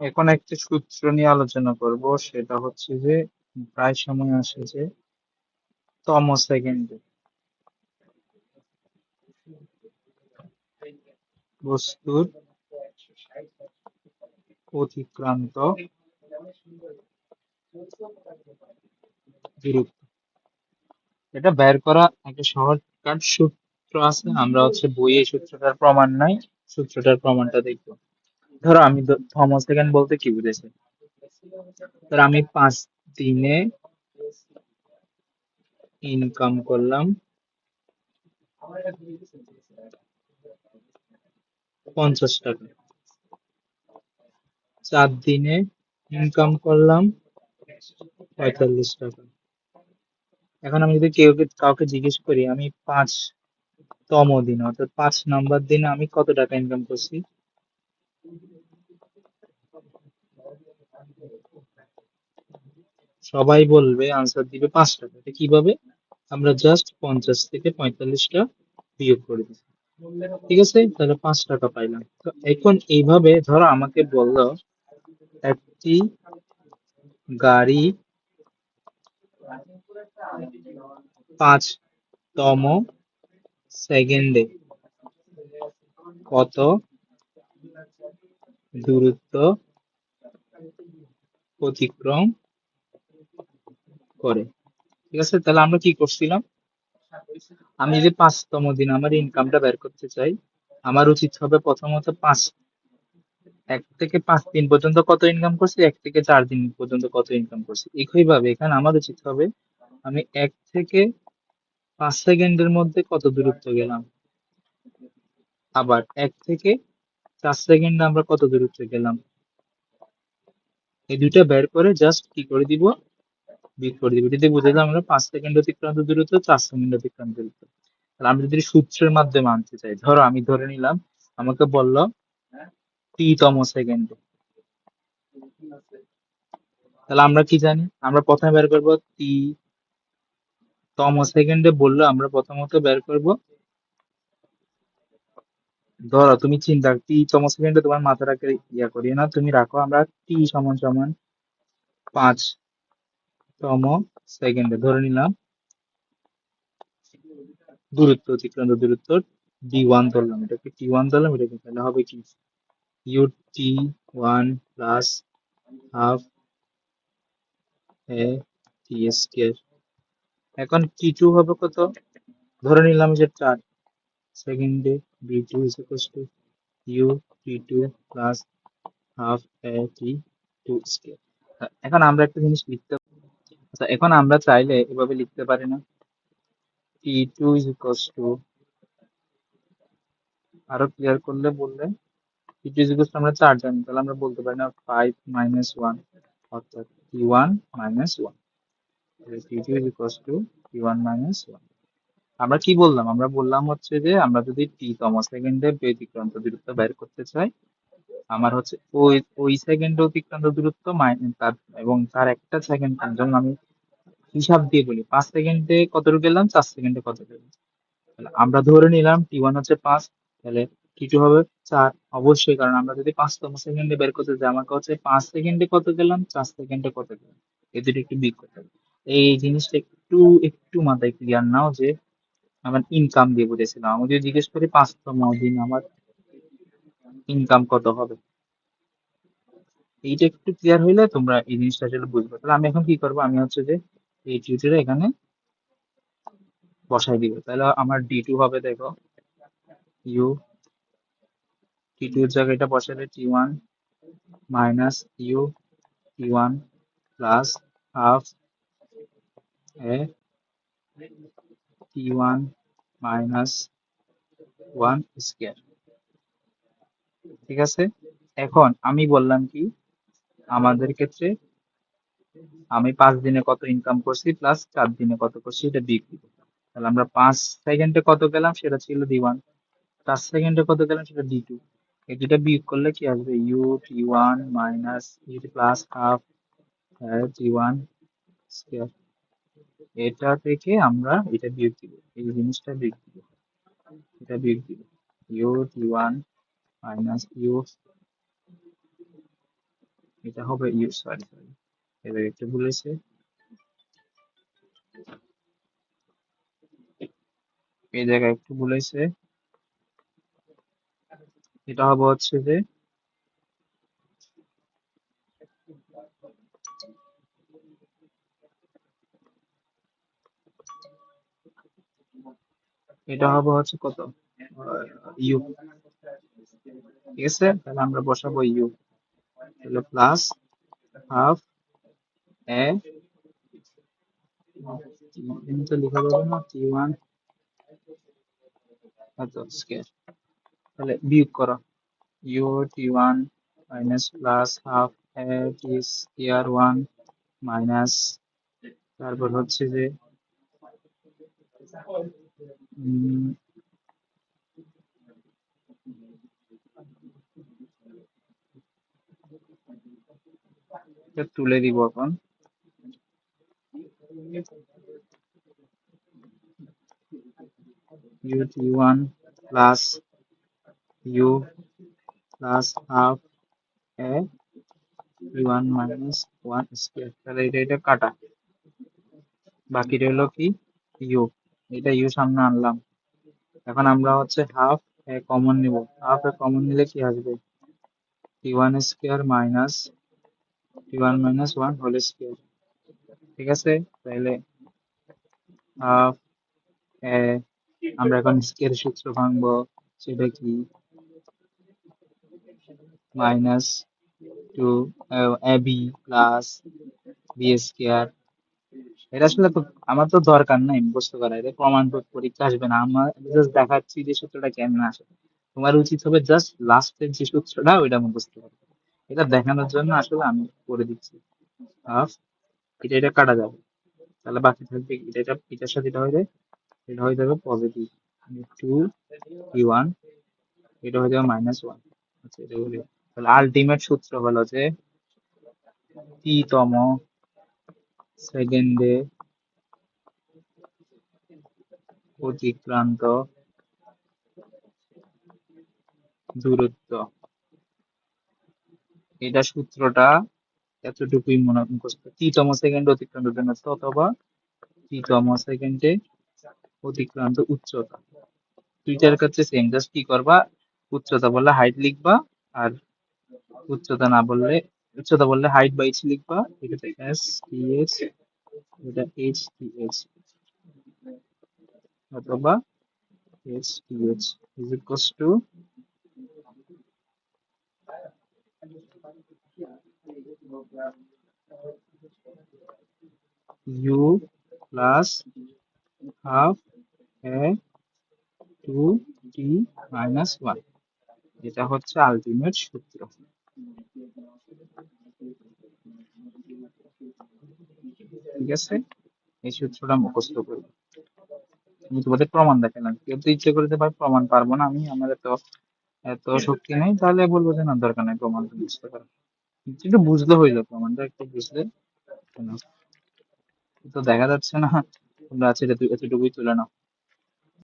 এখন একটি সূত্র নিয়ে আলোচনা করব, সেটা হচ্ছে যে প্রায় সময় আসে যে তম সেকেন্ডে বস্তুর অতিক্রান্ত দূরত্ব। এটা বের করা একটা শর্টকাট সূত্র আছে, আমরা হচ্ছে বইয়ে সূত্রটার প্রমাণ নাই, সূত্রটার প্রমাণটা দেখব। ধরো আমি থম সেকেন্ড বলতে কি বুঝেছি? ধরো আমি পাঁচ দিনে ইনকাম করলাম পঞ্চাশ টাকা। চার দিনে ইনকাম করলাম পঁয়তাল্লিশ টাকা। এখন আমি যদি কেউ কাউকে জিজ্ঞেস করি, আমি পাঁচ তম দিন, অর্থাৎ পাঁচ নাম্বার দিনে আমি কত টাকা ইনকাম করছি? সবাই বলবে আনসার দিবে পাঁচ টাকা কীভাবে? আমরা জাস্ট পঞ্চাশ থেকে পঁয়তাল্লিশটা বিয়োগ করে দিচ্ছি ঠিক আছে? তাহলে পাঁচ টাকা পাইলাম। তো এখন এইভাবে ধরো আমাকে বলল, একটি গাড়ি পাঁচতম সেকেন্ডে কত দূরত্ব অতিক্রম করে। ঠিক আছে, তাহলে আমরা কি করছিলাম? আমি যদি পাঁচতম দিন আমার ইনকামটা বের করতে চাই, আমার উচিত হবে প্রথমত পাঁচ, এক থেকে পাঁচ দিন পর্যন্ত কত ইনকাম করছি, এক থেকে চার দিন পর্যন্ত কত ইনকাম করছি। একইভাবে এখানে আমার উচিত হবে, আমি এক থেকে পাঁচ সেকেন্ডের মধ্যে কত দূরত্ব গেলাম? আবার এক থেকে চার সেকেন্ডে আমরা কত দূরত্ব গেলাম? এই দুইটা বের করে জাস্ট কি করে দিব? বিট করে দিব। যদি বুঝে আমরা পাঁচ সেকেন্ড অতিক্রান্ত দূরত্ব, চার সেকেন্ড অতিক্রান্ত দূরত্ব। তাহলে আমি যদি সূত্রের মাধ্যমে আনতে চাই, ধরো আমি ধরে নিলাম, আমাকে বলল টি তম সেকেন্ডে। তাহলে আমরা কি জানি? আমরা প্রথমে বের করব টি তম সেকেন্ডে বলল, আমরা প্রথমত বের করব, ধরো তুমি চিন্তা টি তম সেকেন্ডে তোমার মাথা রাখে ইয়া করি না তুমি রাখো আমরা টি সমান সমান পাঁচ তম সেকেন্ডে ধরে নিলাম। দূরত্ব, অতিক্রান্ত দূরত্ব ডি ওয়ান ধরলাম এটাকে। টি ওয়ান ধরলাম, এটাকে তাহলে হবে কি? U t one plus half a t square এখন টি টু হবে কত? ধরে নিলাম যে চার। সেকেন্ডে b two is equal to u t two plus half a t two square এখন আমরা একটা জিনিস লিখতে আচ্ছা এখন আমরা চাইলে এভাবে লিখতে পারি না। টি টু ইকুয়াল টু আরও ক্লিয়ার করলে বললে টি টু ইকুয়াল টু আমরা চার জানি, তাহলে আমরা বলতে পারি না ফাইভ মাইনাস ওয়ান অর্থাৎ t one minus one t two equal to t one minus one আমরা কি বললাম? আমরা বললাম হচ্ছে যে, আমরা যদি টি তম সেকেন্ডে ব্যতিক্রান্ত দূরত্ব বের করতে চাই আমার হচ্ছে ওই ওই সেকেন্ডে অতিক্রান্ত দূরত্ব তার, এবং তার একটা সেকেন্ড জন্য আমি হিসাব দিয়ে বলি, পাঁচ সেকেন্ডে কতটুকু গেলাম? চার সেকেন্ডে কত গেলাম? আমরা ধরে নিলাম টি ওয়ান হচ্ছে পাঁচ, তাহলে টি টু হবে চার। অবশ্যই, কারণ আমরা যদি পাঁচতম সেকেন্ডে বের করতে যাই, আমাকে হচ্ছে পাঁচ সেকেন্ডে কত গেলাম? চার সেকেন্ডে কত গেলাম? এ দুটো একটু বিগ করতে হবে। এই জিনিসটা একটু একটু মাথায় ক্লিয়ার নাও যে, আমার ইনকাম দিয়ে বুঝেছিলাম। আমি যদি জিজ্ঞেস করি পাঁচতম দিন আমার ইনকাম কত হবে? এইটা একটু ক্লিয়ার হইলে তোমরা এই জিনিসটা আসলে বুঝবে। তাহলে আমি এখন কি করব? আমি হচ্ছে যে এই টিউটোরিয়াল এখানে বসাই দিব। তাহলে আমার ডি টু হবে, দেখো। ইউ টি টু এর জায়গায় এটা বসালে t one minus u t one plus half a t one minus one square ঠিক আছে? এখন আমি বললাম কি, আমাদের ক্ষেত্রে আমি পাঁচ দিনে কত ইনকাম করছি প্লাস চার দিনে কত করছি এটা বিক্রি। তাহলে আমরা পাঁচ সেকেন্ডে কত গেলাম সেটা ছিল ডি ওয়ান চার সেকেন্ডে কত গেলাম সেটা ডি টু এই দুটা বিয়োগ করলে কি আসবে? U t one minus u plus half t one square এটা থেকে আমরা এটা বিয়োগ দিব। এই জিনিসটা বিয়োগ দিব। এটা বিয়োগ দিব। U t one minus u এটা হবে ইউ সরি সরি এবার একটু ভুলেছে এই জায়গায় একটু ভুলেছে এটা হবে হচ্ছে যে এটা হবে হচ্ছে কত? ইউ ঠিক আছে তাহলে আমরা বসাবো ইউ তাহলে প্লাস হাফ এ তো লেখা যাবে না টি ওয়ান স্কয়ার তাহলে বিয়োগ করো। U t one minus plus half a t square one minus তারপর হচ্ছে যে তুলে দিব এখন। One plus u plus half a t one minus one square তাহলে এটা এটা কাটা। বাকি রইল কি? ইউ এটা ইউ সামনে আনলাম। এখন আমরা হচ্ছে হাফ এ কমন নিব। হাফ এ কমন নিলে কি আসবে? T one square minus one minus one whole square ঠিক আছে? তাহলে আমরা এখন স্কোয়ার সূত্র ভাঙবো। সেটা কি? Minus two a b plus b square এটা আসলে তো আমার তো দরকার নাই মুখস্থ করা এটা প্রমাণ পরীক্ষা আসবে না। আমার জাস্ট দেখাচ্ছি যে সূত্রটা কেমন আসে। তোমার উচিত হবে জাস্ট লাস্টের যে সূত্রটা, ওইটা মুখস্থ করা এটা দেখানোর জন্য আসলে আমি করে দিচ্ছি। হাফ এটা এটা কাটা যাবে। তাহলে বাকি থাকবে এটা এটা, এটার সাথে এটা হয়ে যায়। এটা হয়ে যাবে পজিটিভ টু ই ওয়ান এটা হয়ে যাবে মাইনাস ওয়ান আচ্ছা এটা হলো তাহলে আলটিমেট সূত্র হলো যে তম সেকেন্ডে অতিক্রান্ত দূরত্ব এটা সূত্রটা এতটুকুই মনে মুখস্থ টিতম সেকেন্ড অতিক্রান্ত দূরত্ব অথবা টিতম সেকেন্ডে অতিক্রান্ত উচ্চতা। দুইটার ক্ষেত্রে সেম জাস্ট কি করবা? উচ্চতা বললে হাইট লিখবা আর উচ্চতা না বললে, উচ্চতা বললে হাইট বাই এইচ লিখবা। এটা এস টি এইচ এটা এইচ টি এইচ অথবা h t h is equals to u plus half a two t minus one এটা হচ্ছে আলটিমেট সূত্র। ঠিক আছে? এই সূত্রটা মুখস্থ করবে আমি তোমাদের প্রমাণ দেখালাম। কেউ তো ইচ্ছে করতে ভাই প্রমাণ পারব না। আমি আমার এত এত শক্তি নেই, তাহলে বলব যে না, দরকার নেই প্রমাণ বুঝতে পারো। একটু বুঝলে হইল প্রমাণটা একটু বুঝলে। তো দেখা যাচ্ছে না আছে এতটুকুই তুলে নাও।